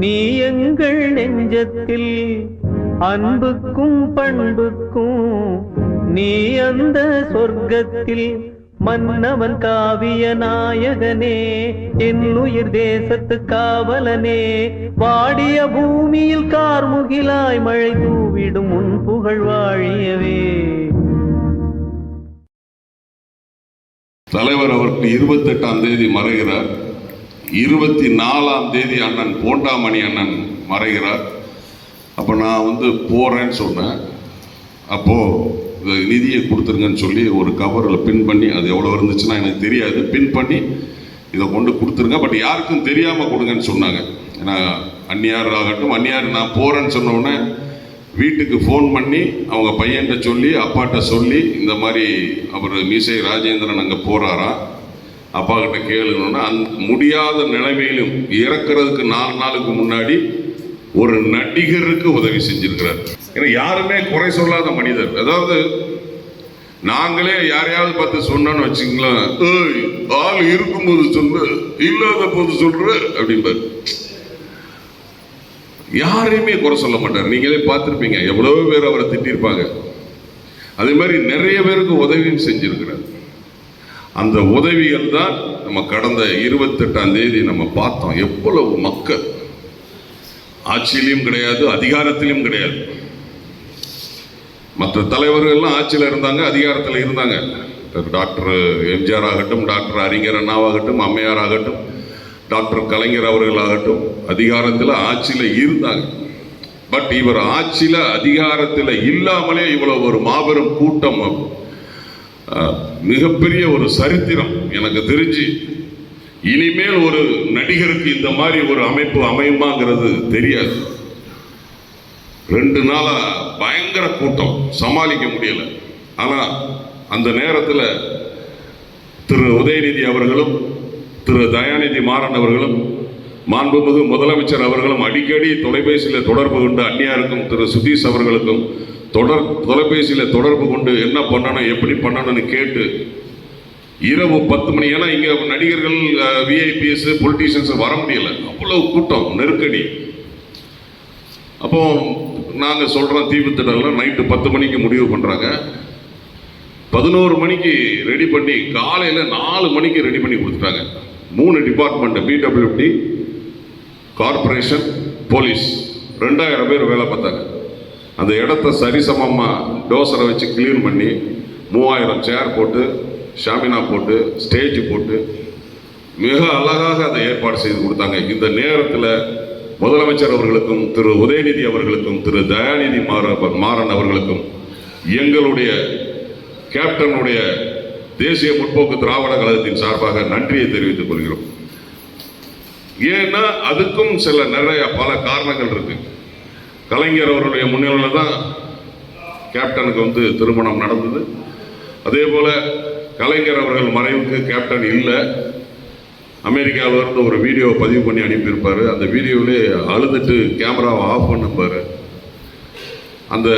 நீ எங்கள் நெஞ்சத்தில் அன்புக்கும் பண்புக்கும் நீ அந்த சொர்க்கத்தில் மன்னவன் காவிய நாயகனே என் உயிர் தேசத்து காவலனே. வாடிய பூமியில் கார்முகிலாய் மழை தூவிடும் உன் புகழ் வாழியவே. தலைவர் அவருக்கு இருபத்தெட்டாம் தேதி மறைகிறார். இருபத்தி நாலாம் தேதி அண்ணன் போண்டாமணி அண்ணன் மறைகிறார். அப்போ நான் வந்து போகிறேன்னு சொன்னேன். அப்போது நிதியை கொடுத்துருங்கன்னு சொல்லி ஒரு கவரில் பின் பண்ணி அது எவ்வளோ இருந்துச்சுன்னா எனக்கு தெரியாது. பின் பண்ணி இதை கொண்டு கொடுத்துருங்க. பட் யாருக்கும் தெரியாமல் கொடுங்கன்னு சொன்னாங்க. ஏன்னா அந்நியார் ஆகட்டும் அந்நியார் நான் போகிறேன்னு சொன்னோடனே வீட்டுக்கு ஃபோன் பண்ணி அவங்க பையன்கிட்ட சொல்லி அப்பாட்ட சொல்லி இந்த மாதிரி அவர் மீசை ராஜேந்திரன் அங்கே போகிறாராம் அப்பா கிட்ட கேளுங்கன்னா அந் முடியாத நிலைமையிலும் இறக்குறதுக்கு நாலு நாளுக்கு முன்னாடி ஒரு நடிகருக்கு உதவி செஞ்சிருக்கிறார். ஏன்னா யாருமே குறை சொல்லாத மனிதர். அதாவது நாங்களே யாரையாவது பார்த்து சொன்னோன்னு வச்சுங்களேன் ஏய் ஆள் இருக்கும்போது சொல்லு இல்லாத போது சொல்ற அப்படிம்பாரு. யாரையுமே குறை சொல்ல மாட்டார். நீங்களே பார்த்துருப்பீங்க எவ்வளவு பேர் அவரை திட்டிருப்பாங்க. அதே மாதிரி நிறைய பேருக்கு உதவியும் செஞ்சிருக்கிறார். அந்த உதவிகள் தான் நம்ம கடந்த இருபத்தெட்டாம் தேதி நம்ம பார்த்தோம். எவ்வளவு மக்கள். ஆட்சியிலையும் கிடையாது அதிகாரத்திலையும் கிடையாது. மற்ற தலைவர்கள்லாம் ஆட்சியில் இருந்தாங்க அதிகாரத்தில் இருந்தாங்க. டாக்டர் எம்ஜிஆர் ஆகட்டும் டாக்டர் அறிஞர் அண்ணாவாகட்டும் அம்மையார் ஆகட்டும் டாக்டர் கலைஞர் அவர்களாகட்டும் அதிகாரத்தில் ஆட்சியில் இருந்தாங்க. பட் இவர் ஆட்சியில் அதிகாரத்தில் இல்லாமலே இவ்வளோ ஒரு மாபெரும் கூட்டம் மிகப்பெரிய ஒரு சரித்திரம் எனக்கு தெரிஞ்சு இனிமேல் ஒரு நடிகருக்கு இந்த மாதிரி ஒரு அமைப்பு அமையுமாங்கிறது தெரியாது. ரெண்டு நாளாக பயங்கர கூட்டம் சமாளிக்க முடியல. ஆனால் அந்த நேரத்தில் திரு உதயநிதி அவர்களும் திரு தயாநிதி மாறன் அவர்களும் மாண்புமிகு முதலமைச்சர் அவர்களும் அடிக்கடி தொலைபேசியில் தொடர்பு கொண்டு அந்நியாருக்கும் திரு சுதீஷ் அவர்களுக்கும் தொடர் தொலைபேசியில் தொடர்பு கொண்டு என்ன பண்ணணும் எப்படி பண்ணணும்னு கேட்டு இரவு பத்து மணி ஏன்னா இங்கே நடிகர்கள் விஐபிஎஸ் பொலிட்டீஷியன்ஸ் வர முடியல. அவ்வளோ கூட்டம் நெருக்கடி. அப்போ நாங்கள் சொல்கிறோம் தீவுத்திடலாம் நைட்டு பத்து மணிக்கு முடிவு பண்ணுறாங்க பதினோரு மணிக்கு ரெடி பண்ணி காலையில் நாலு மணிக்கு ரெடி பண்ணி கொடுத்துட்டாங்க. மூணு டிபார்ட்மெண்ட் பிடபிள்யூடி கார்ப்பரேஷன் போலீஸ் ரெண்டாயிரம் பேர் வேலை பார்த்தாங்க. அந்த இடத்த சரிசமமாக டோசரை வச்சு கிளீன் பண்ணி மூவாயிரம் சேர் போட்டு ஷாமினா போட்டு ஸ்டேஜ் போட்டு மிக அழகாக அதை ஏற்பாடு செய்து கொடுத்தாங்க. இந்த நேரத்தில் முதலமைச்சர் அவர்களுக்கும் திரு உதயநிதி அவர்களுக்கும் திரு தயாநிதி மாற மாறன் அவர்களுக்கும் எங்களுடைய கேப்டனுடைய தேசிய முற்போக்கு திராவிட கழகத்தின் சார்பாக நன்றியை தெரிவித்துக் கொள்கிறோம். ஏன்னா அதுக்கும் சில நிறைய பல காரணங்கள் இருக்கு. கலைஞர் அவருடைய முன்னிலையில் தான் கேப்டனுக்கு வந்து திருமணம் நடந்தது. அதே போல் கலைஞர் அவர்கள் மறைவுக்கு கேப்டன் இல்லை. அமெரிக்காவில் இருந்து ஒரு வீடியோ பதிவு பண்ணி அனுப்பியிருப்பாரு. அந்த வீடியோவிலே அழுதுட்டு கேமராவை ஆஃப் பண்ணுப்பாரு. அந்த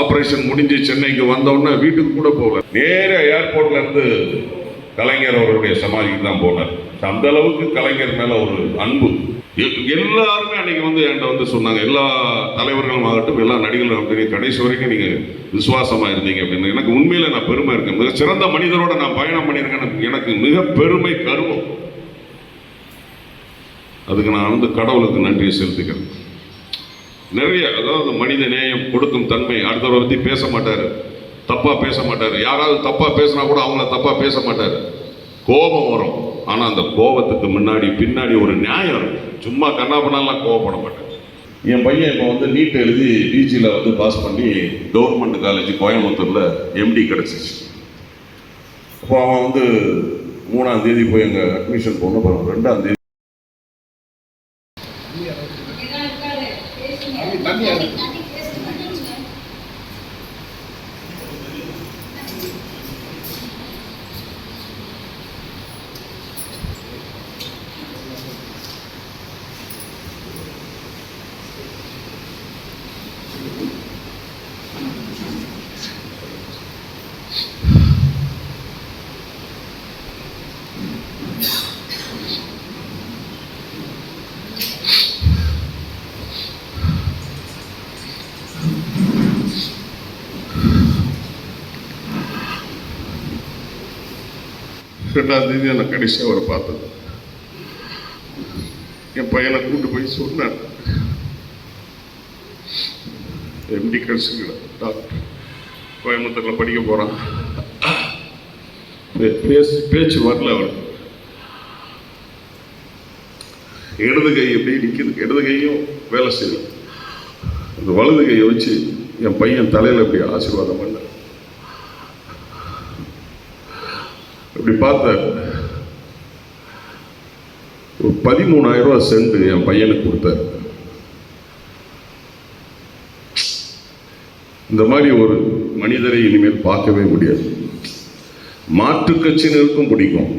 ஆப்ரேஷன் முடிஞ்சு சென்னைக்கு வந்தோடனே வீட்டுக்கு கூட போகல. நேர ஏர்போர்ட்லேருந்து கலைஞர் அவருடைய சமாதிக்கு தான் போனார். அந்த அளவுக்கு கலைஞர் மேலே ஒரு அன்பு. எல்லாருமே அன்னைக்கு வந்து என்கிட்ட வந்து சொன்னாங்க எல்லா தலைவர்களும் ஆகட்டும் எல்லா நடிகர்களும் அப்படின்னு கடைசி வரைக்கும் நீங்கள் விசுவாசமாக இருந்தீங்க அப்படின்னு. எனக்கு உண்மையில் நான் பெருமை இருக்கேன் மிக சிறந்த மனிதரோட நான் பயணம் பண்ணியிருக்கேன் எனக்கு மிக பெருமை கருவம். அதுக்கு நான் வந்து கடவுளுக்கு நன்றியை செலுத்துக்கிறேன். நிறைய அதாவது மனித நேயம் கொடுக்கும் தன்மை அடுத்தவரை பற்றி பேச மாட்டார். தப்பாக பேச மாட்டார். யாராவது தப்பாக பேசினா கூட அவங்கள தப்பாக பேச மாட்டார். கோபம் வரும். ஆனா அந்த கோபத்துக்கு முன்னாடி பின்னாடி ஒரு நியாயம் இருக்கு. சும்மா கண்ணாபண்ணாலாம் கோபப்பட மாட்டார் என் பையன் இப்போ வந்து நீட் எழுதி பிஜியில் வந்து பாஸ் பண்ணி கவர்மெண்ட் காலேஜ் கோயம்புத்தூரில் எம்டி கிடச்சிச்சு. அப்போ அவன் வந்து மூணாம் தேதி போய் அங்கே அட்மிஷன் போன அப்புறம் ரெண்டாம் தேதி தண்ணி ரெண்டாம் தேதி நான் கடைசியாக அவரை பார்த்தது. என் பையனை கூட்டு போய் சொன்னேன் எம்டி கிடைச்சிக்கல டாக்டர் கோயம்புத்தூரில் படிக்க போகிறான் பேசு பேச்சு வரல அவனுக்கு. இடது கை எப்படி நிற்கிது இடது கையும் வேலை செய்யல. அந்த வலது கையை வச்சு என் பையன் தலையில் இப்படி ஆசீர்வாதம் பண்ண. இப்படி பார்த்தார் ஒரு பதிமூணாயிரம் ரூபா சென்ட் என் பையனுக்கு கொடுத்தாரு. இந்த மாதிரி ஒரு மனிதரை இனிமேல் பார்க்கவே முடியாது. மாற்று கட்சியினருக்கும் பிடிக்கும்.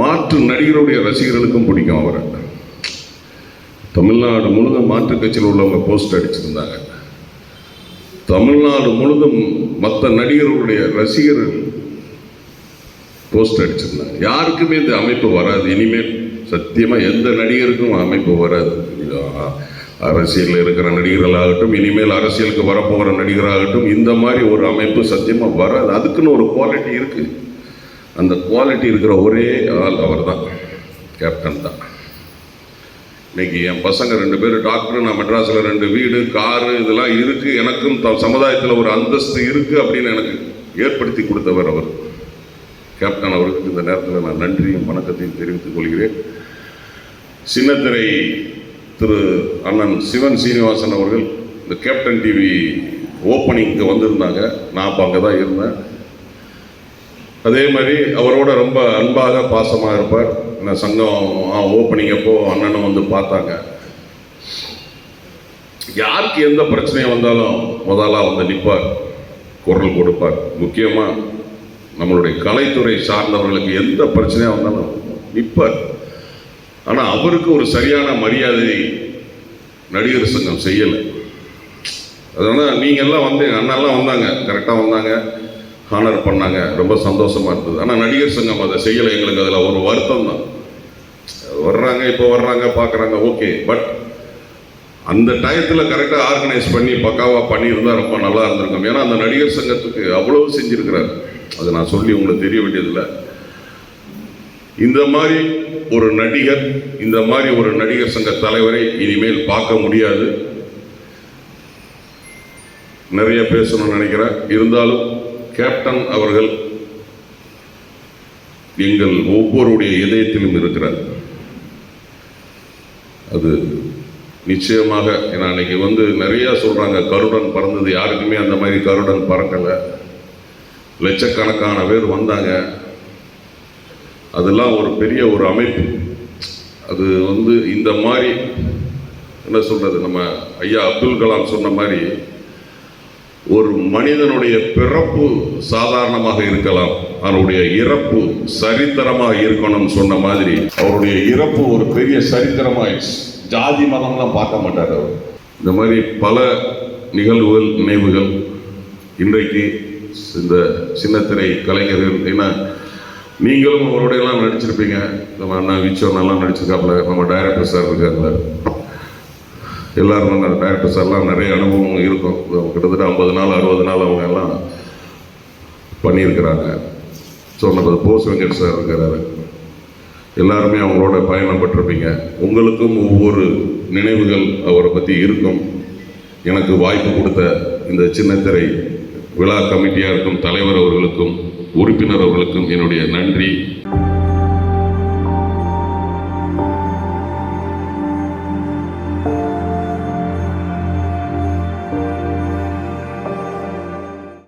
மாற்று நடிகருடைய ரசிகர்களுக்கும் பிடிக்கும் அவரை. தமிழ்நாடு முழுதும் மாற்று கட்சியில் உள்ளவங்க போஸ்ட் அடிச்சிருந்தாங்க. தமிழ்நாடு முழுதும் மற்ற நடிகர்களுடைய ரசிகர்கள் போஸ்ட் அடிச்சிருந்தாங்க. யாருக்குமே இந்த அமைப்பு வராது. இனிமேல் சத்தியமாக எந்த நடிகருக்கும் அமைப்பு வராது. அரசியலில் இருக்கிற நடிகர்களாகட்டும் இனிமேல் அரசியலுக்கு வரப்போகிற நடிகராகட்டும் இந்த மாதிரி ஒரு அமைப்பு சத்தியமாக வராது. அதுக்குன்னு ஒரு குவாலிட்டி இருக்குது அந்த குவாலிட்டி இருக்கிற ஒரே ஆள் அவர் தான் கேப்டன் தான். இன்னைக்கு என் பசங்க ரெண்டு பேர் டாக்டர் நான் மெட்ராஸில் ரெண்டு வீடு காரு இதெல்லாம் இருக்குது எனக்கும் த சமுதாயத்தில் ஒரு அந்தஸ்து இருக்குது அப்படின்னு எனக்கு ஏற்படுத்தி கொடுத்தவர் அவர். கேப்டன் அவருக்கு இந்த நேரத்தில் நான் நன்றியும் வணக்கத்தையும் தெரிவித்துக் கொள்கிறேன். சின்னத்திரை திரு அண்ணன் சிவன் சீனிவாசன் அவர்கள் இந்த கேப்டன் டிவி ஓப்பனிங்க்கு வந்திருந்தாங்க. நான் அப்போ அங்கே தான் இருந்தேன். அதே மாதிரி அவரோட ரொம்ப அன்பாக பாசமாக இருப்பார். நான் சங்கம் ஓப்பனிங் அப்போ அண்ணனும் வந்து பார்த்தாங்க. யாருக்கு எந்த பிரச்சனையும் வந்தாலும் முதலாக வந்து நிற்பார் குரல் கொடுப்பார். முக்கியமாக நம்மளுடைய கலைத்துறை சார்ந்தவர்களுக்கு எந்த பிரச்சனையாக வந்தாலும் நிற்பார் ஆனால் அவருக்கு ஒரு சரியான மரியாதை நடிகர் சங்கம் செய்யலை. அதனால் நீங்கள்லாம் வந்து எங்கள் அண்ணாலாம் வந்தாங்க. கரெக்டாக வந்தாங்க. ஹானர் பண்ணாங்க. ரொம்ப சந்தோஷமாக இருந்தது. ஆனால் நடிகர் சங்கம் அதை செய்யலை. எங்களுக்கு அதில் ஒரு வருத்தம் தான். வர்றாங்க இப்போ வர்றாங்க பார்க்குறாங்க ஓகே பட் அந்த டயத்தில் கரெக்டாக ஆர்கனைஸ் பண்ணி பக்காவாக பண்ணியிருந்தா ரொம்ப நல்லா இருந்திருக்கும். ஏன்னா அந்த நடிகர் சங்கத்துக்கு அவ்வளவு செஞ்சுருக்கிறார். அதை நான் சொல்லி உங்களுக்கு தெரிய வேண்டியதில்லை. இந்த மாதிரி ஒரு நடிகர் இந்த மாதிரி ஒரு நடிகர் சங்க தலைவரை இனிமேல் பார்க்க முடியாது. நிறைய பேசணும்னு நினைக்கிறேன். இருந்தாலும் கேப்டன் அவர்கள் எங்கள் ஒவ்வொருடைய இதயத்திலும் இருக்கிறார். அது நிச்சயமாக ஏன்னா அன்னைக்கு வந்து நிறையா சொல்கிறாங்க கருடன் பறந்தது யாருக்குமே அந்த மாதிரி கருடன் பறக்கலை. லட்சக்கணக்கான பேர் வந்தாங்க. அதெல்லாம் ஒரு பெரிய ஒரு அமைப்பு. அது வந்து இந்த மாதிரி என்ன சொல்கிறது நம்ம ஐயா அப்துல் கலாம் சொன்ன மாதிரி ஒரு மனிதனுடைய பிறப்பு சாதாரணமாக இருக்கலாம் அவருடைய இறப்பு சரித்திரமாக இருக்கணும்னு சொன்ன மாதிரி அவருடைய இறப்பு ஒரு பெரிய சரித்திரமாயிடுச்சு. ஜாதி மதம்லாம் பார்க்க மாட்டார் அவர். இந்த மாதிரி பல நிகழ்வுகள் நினைவுகள் இன்றைக்கு இந்த சின்னத்திரை கலைஞர்கள் ஏன்னா நீங்களும் அவரோடையெல்லாம் நடிச்சிருப்பீங்க. நம்ம அண்ணா விச்சோன்னெல்லாம் நடிச்சிருக்காப்புல. நம்ம டைரக்டர் சார் இருக்காருல. எல்லாரும் அந்த டைரக்டர் சார்லாம் நிறைய அனுபவம் இருக்கும். கிட்டத்தட்ட ஐம்பது நாள் அறுபது நாள் அவங்க எல்லாம் பண்ணியிருக்கிறாங்க. ஸோ நம்ம போஸ் வெங்கட் சார் இருக்கிறாரு எல்லாருமே அவங்களோட பயணம் பெற்றிருப்பீங்க உங்களுக்கும் ஒவ்வொரு நினைவுகள் அவரை பற்றி இருக்கும். எனக்கு வாய்ப்பு கொடுத்த இந்த சின்னத்திரை விழா கமிட்டியாக இருக்கும் தலைவர் அவர்களுக்கும் உறுப்பினர் அவர்களுக்கும் என்னுடைய நன்றி.